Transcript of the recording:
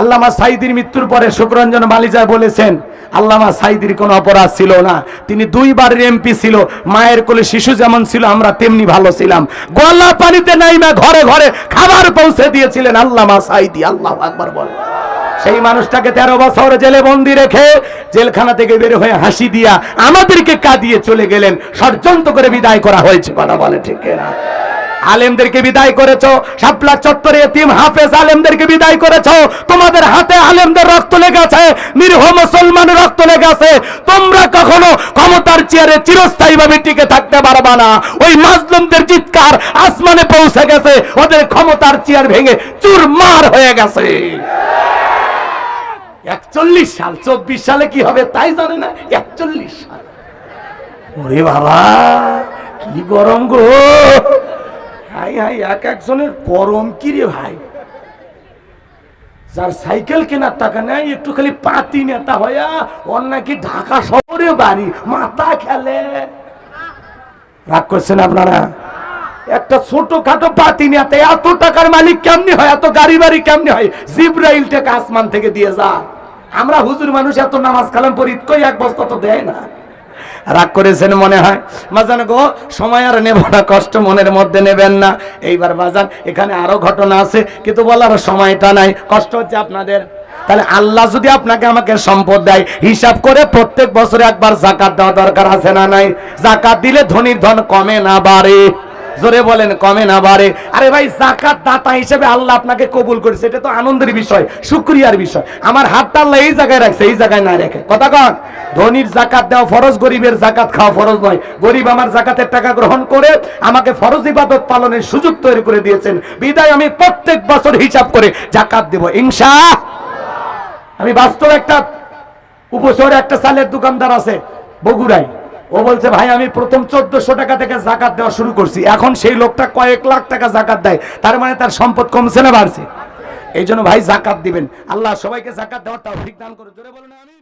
আল্লামা সাইদির মৃত্যুর পরে শুক্রঞ্জন মালিজা বলেছেন, আল্লামা সাইদির কোনো অপরাধ ছিল না। তিনি দুইবার এমপি ছিল, মায়ের কোলে শিশু যেমন ছিল, আমরা তেমনি ভালো ছিলাম। গোয়াল্লা পানিতে নাইমা ঘরে ঘরে খাবার পৌঁছে দিয়েছিলেন আল্লামা সাইদি, আল্লাহ আকবার বল সেই মানুষটাকে তেরো বছর জেলে বন্দি রেখে জেলখানা থেকে বের হয়ে হাসি দিয়া আমাদেরকে কাঁদিয়ে চলে গেলেন। ষড়যন্ত্র করে বিদায় করা হয়েছে, কথা বলে ঠিক না আলেমদেরকে বিদায় করেছ, শাপলা চত্বরে এতিম হাফেজ আলেমদেরকে বিদায় করেছ, তোমাদের হাতে আলেমদের রক্ত লেগেছে, নিরীহ মুসলমানের রক্ত লেগেছে, তোমরা কখনো ক্ষমতার চেয়ারে চিরস্থায়ী ভাবে টিকে থাকতে পারবা না। ওই মাজলুমদের চিৎকার আসমানে পৌঁছে গেছে, ওদের ক্ষমতার চেয়ার ভেঙে চুরমার হয়ে গেছে। একচল্লিশ সাল, চব্বিশ সালে কি হবে তাই জানে না? একচল্লিশ সাল। ওরে বাবা, কি গরম গো। হাই হাই, এক একজনের গরম কি রে ভাই? যার সাইকেল কেনার টাকা নেই, একটু খালি পাতি নেতা হইয়া ওর নাকি ঢাকা শহরে বাড়ি, মাথা খেলে। রাগ করছেন আপনারা? একটা ছোট খাটো পাতি নেতা, এত টাকার মালিক কেমনি হয়? এত গাড়ি বাড়ি কেমনি হয়? জিব্রাইল টাকা আসমান থেকে দিয়ে যা। আমরা হুজুর মানুষ এত নামাজ কালাম পড়ি কই এক বস্তা তো দেয় না। রাগ করেছেন মনে হয়? বাজান গো, সময় আর নেব না কষ্ট মনের মধ্যে নেবেন না। এইবার বাজান এখানে আরও ঘটনা আছে, কিন্তু বলার সময়টা নাই, কষ্ট হচ্ছে আপনাদের। তাহলে আল্লাহ যদি আপনাকে আমাকে সম্পদ দেয়, হিসাব করে প্রত্যেক বছরে একবার জাকাত দেওয়া দরকার আছে না নাই? জাকাত দিলে ধনীর ধন কমে না বাড়ে। জোরে বলেন, কমে না বাড়ে। আরে ভাই জাকাত দাতা হিসেবে আল্লাহ আপনাকে কবুল করেছে, এটা তো আনন্দের বিষয়, শুক্রিয়ার বিষয়। আমার হাতটা আল্লাহ এই জায়গায় রাখছে, এই জায়গায় না রেখে। কথা কন, ধনির জাকাত দেওয়া ফরজ, গরিবের জাকাত খাওয়া ফরজ নয়। গরিব আমার জাকাতের টাকা গ্রহণ করে আমাকে ফরজ ইবাদত পালনের সুযোগ তৈরি করে দিয়েছেন। বিদায় আমি প্রত্যেক বছর হিসাব করে জাকাত দেব, ইনশা আমি বাস্তব একটা উপশহরে একটা সালের দোকানদার আছে, বগুড়ায়। ও বলছে, ভাই, আমি প্রথম চোদ্দশো টাকা থেকে জাকাত দেওয়া শুরু করছি। এখন সেই লোকটা কয়েক লাখ টাকা জাকাত দেয়। তার মানে তার সম্পদ কমছে না বাড়ছে? এই জন্য ভাই, জাকাত দিবেন। আল্লাহ সবাইকে জাকাত দেওয়ার তাও ঠিক দান করে জোরে বলুন আমি